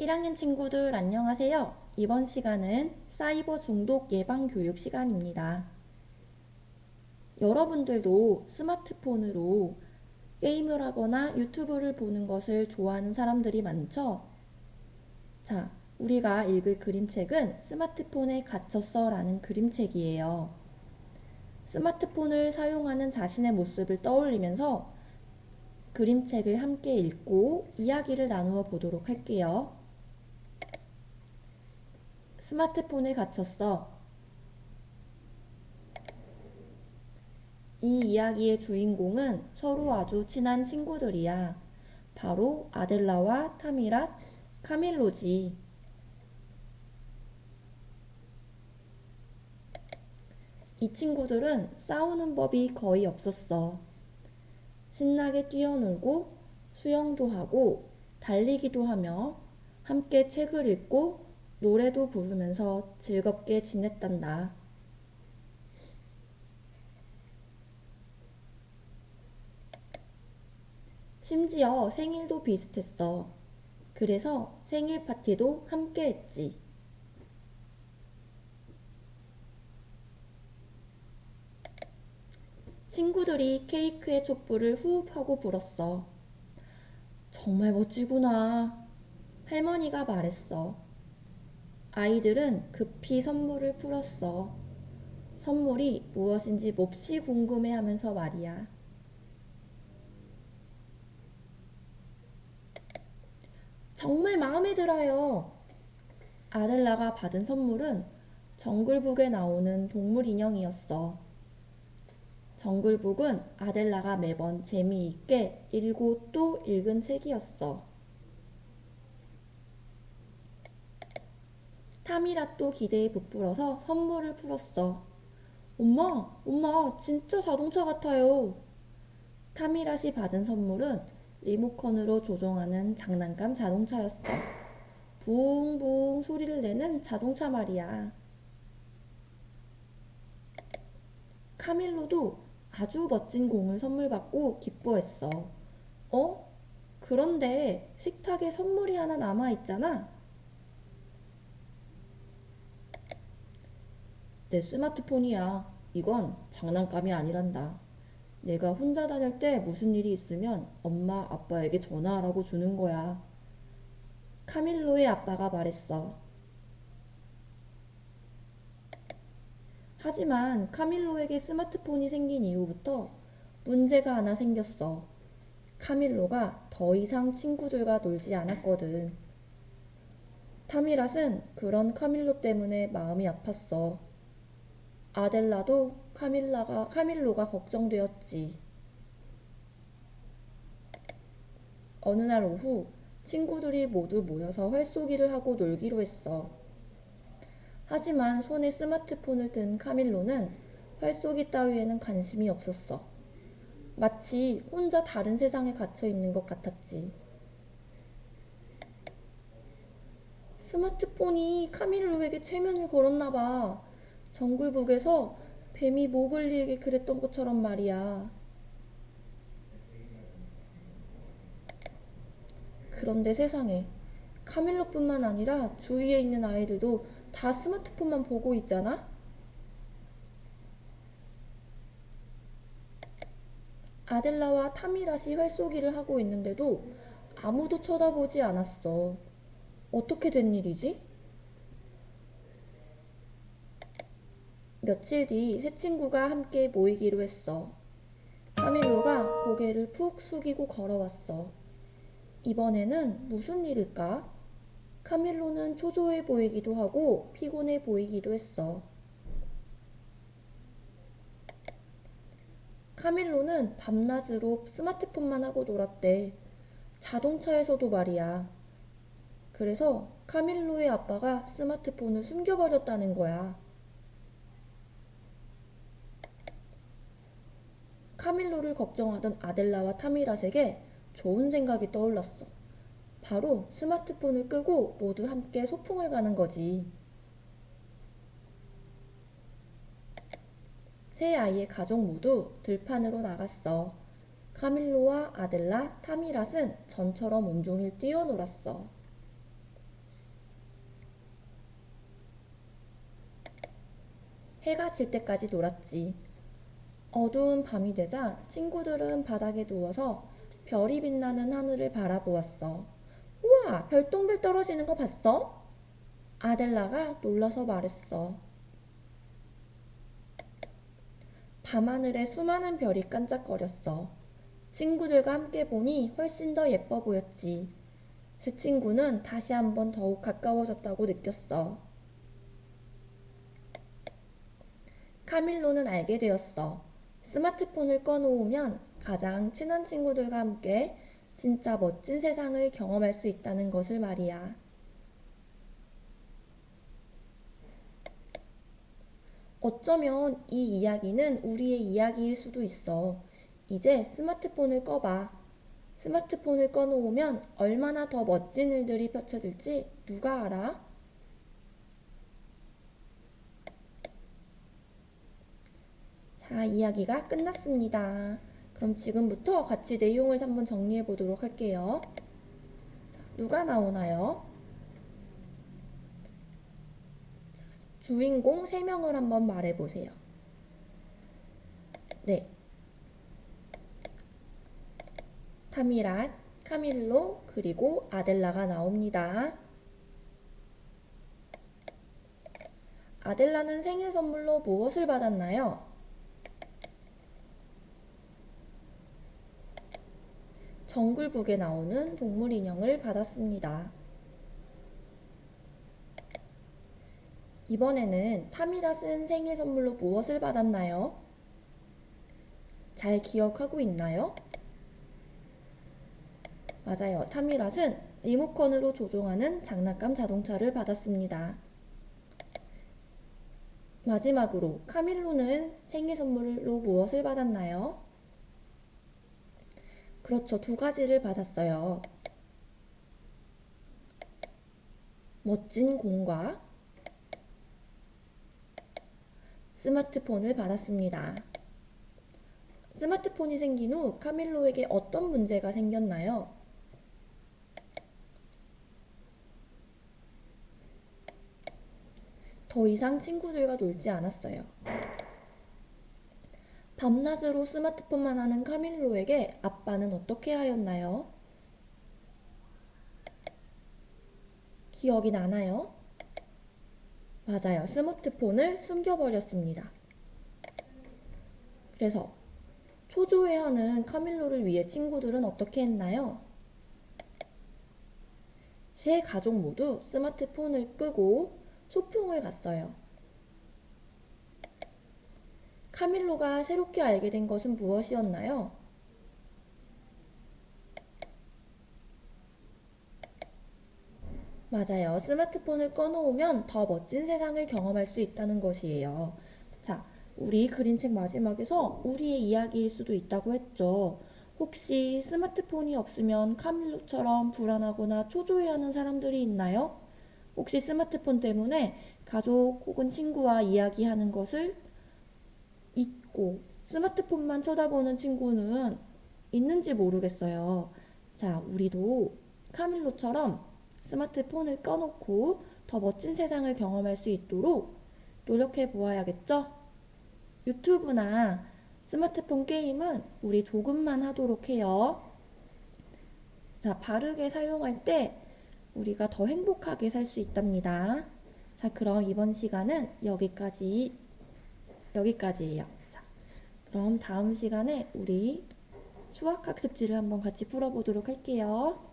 1학년 친구들 안녕하세요. 이번 시간은 사이버 중독 예방 교육 시간입니다. 여러분들도 스마트폰으로 게임을 하거나 유튜브를 보는 것을 좋아하는 사람들이 많죠? 자, 우리가 읽을 그림책은 스마트폰에 갇혔어 라는 그림책이에요. 스마트폰을 사용하는 자신의 모습을 떠올리면서 그림책을 함께 읽고 이야기를 나누어 보도록 할게요. 스마트폰에 갇혔어. 이 이야기의 주인공은 서로 아주 친한 친구들이야. 바로 아델라와 타미랏, 카밀로지. 이 친구들은 싸우는 법이 거의 없었어. 신나게 뛰어놀고 수영도 하고 달리기도 하며 함께 책을 읽고 노래도 부르면서 즐겁게 지냈단다. 심지어 생일도 비슷했어. 그래서 생일 파티도 함께 했지. 친구들이 케이크의 촛불을 후흡하고 불었어. 정말 멋지구나. 할머니가 말했어. 아이들은 급히 선물을 풀었어. 선물이 무엇인지 몹시 궁금해 하면서 말이야. 정말 마음에 들어요. 아델라가 받은 선물은 정글북에 나오는 동물 인형이었어. 정글북은 아델라가 매번 재미있게 읽고 또 읽은 책이었어. 타미라또 기대에 부풀어서 선물을 풀었어. 엄마, 엄마, 진짜 자동차 같아요. 타미랏이 받은 선물은 리모컨으로 조종하는 장난감 자동차였어. 붕붕 소리를 내는 자동차 말이야. 카밀로도 아주 멋진 공을 선물 받고 기뻐했어. 어? 그런데 식탁에 선물이 하나 남아있잖아? 내 스마트폰이야. 이건 장난감이 아니란다. 내가 혼자 다닐 때 무슨 일이 있으면 엄마, 아빠에게 전화하라고 주는 거야. 카밀로의 아빠가 말했어. 하지만 카밀로에게 스마트폰이 생긴 이후부터 문제가 하나 생겼어. 카밀로가 더 이상 친구들과 놀지 않았거든. 타미랏은 그런 카밀로 때문에 마음이 아팠어. 아델라도 카밀라가, 카밀로가 걱정되었지. 어느 날 오후 친구들이 모두 모여서 활쏘기를 하고 놀기로 했어. 하지만 손에 스마트폰을 든 카밀로는 활쏘기 따위에는 관심이 없었어. 마치 혼자 다른 세상에 갇혀 있는 것 같았지. 스마트폰이 카밀로에게 최면을 걸었나 봐. 정글북에서 뱀이 모글리에게 그랬던 것처럼 말이야. 그런데 세상에 카밀로뿐만 아니라 주위에 있는 아이들도 다 스마트폰만 보고 있잖아? 아델라와 타미랏이 활쏘기를 하고 있는데도 아무도 쳐다보지 않았어. 어떻게 된 일이지? 며칠 뒤 세 친구가 함께 모이기로 했어. 카밀로가 고개를 푹 숙이고 걸어왔어. 이번에는 무슨 일일까? 카밀로는 초조해 보이기도 하고 피곤해 보이기도 했어. 카밀로는 밤낮으로 스마트폰만 하고 놀았대. 자동차에서도 말이야. 그래서 카밀로의 아빠가 스마트폰을 숨겨버렸다는 거야. 카밀로를 걱정하던 아델라와 타미라에게 좋은 생각이 떠올랐어. 바로 스마트폰을 끄고 모두 함께 소풍을 가는 거지. 세 아이의 가족 모두 들판으로 나갔어. 카밀로와 아델라, 타미랏은 전처럼 온종일 뛰어놀았어. 해가 질 때까지 놀았지. 어두운 밤이 되자 친구들은 바닥에 누워서 별이 빛나는 하늘을 바라보았어. 우와, 별똥별 떨어지는 거 봤어? 아델라가 놀라서 말했어. 밤하늘에 수많은 별이 깜짝거렸어. 친구들과 함께 보니 훨씬 더 예뻐 보였지. 새 친구는 다시 한번 더욱 가까워졌다고 느꼈어. 카밀로는 알게 되었어. 스마트폰을 꺼놓으면 가장 친한 친구들과 함께 진짜 멋진 세상을 경험할 수 있다는 것을 말이야. 어쩌면 이 이야기는 우리의 이야기일 수도 있어. 이제 스마트폰을 꺼봐. 스마트폰을 꺼놓으면 얼마나 더 멋진 일들이 펼쳐질지 누가 알아? 자, 이야기가 끝났습니다. 그럼 지금부터 같이 내용을 한번 정리해 보도록 할게요. 자, 누가 나오나요? 자, 주인공 3명을 한번 말해 보세요. 네. 타미란, 카밀로, 그리고 아델라가 나옵니다. 아델라는 생일 선물로 무엇을 받았나요? 정글북에 나오는 동물 인형을 받았습니다. 이번에는 타미라스는 생일 선물로 무엇을 받았나요? 잘 기억하고 있나요? 맞아요. 타미랏은 리모컨으로 조종하는 장난감 자동차를 받았습니다. 마지막으로 카밀로는 생일 선물로 무엇을 받았나요? 그렇죠. 두 가지를 받았어요. 멋진 공과 스마트폰을 받았습니다. 스마트폰이 생긴 후 카밀로에게 어떤 문제가 생겼나요? 더 이상 친구들과 놀지 않았어요. 밤낮으로 스마트폰만 하는 카밀로에게 아빠는 어떻게 하였나요? 기억이 나나요? 맞아요. 스마트폰을 숨겨버렸습니다. 그래서 초조해하는 카밀로를 위해 친구들은 어떻게 했나요? 세 가족 모두 스마트폰을 끄고 소풍을 갔어요. 카밀로가 새롭게 알게 된 것은 무엇이었나요? 맞아요. 스마트폰을 꺼놓으면 더 멋진 세상을 경험할 수 있다는 것이에요. 자, 우리 그림책 마지막에서 우리의 이야기일 수도 있다고 했죠. 혹시 스마트폰이 없으면 카밀로처럼 불안하거나 초조해하는 사람들이 있나요? 혹시 스마트폰 때문에 가족 혹은 친구와 이야기하는 것을 잊고 스마트폰만 쳐다보는 친구는 있는지 모르겠어요. 자, 우리도 카밀로처럼 스마트폰을 꺼놓고 더 멋진 세상을 경험할 수 있도록 노력해 보아야겠죠? 유튜브나 스마트폰 게임은 우리 조금만 하도록 해요. 자, 바르게 사용할 때 우리가 더 행복하게 살 수 있답니다. 자, 그럼 이번 시간은 여기까지, 여기까지예요. 자, 그럼 다음 시간에 우리 수학학습지를 한번 같이 풀어보도록 할게요.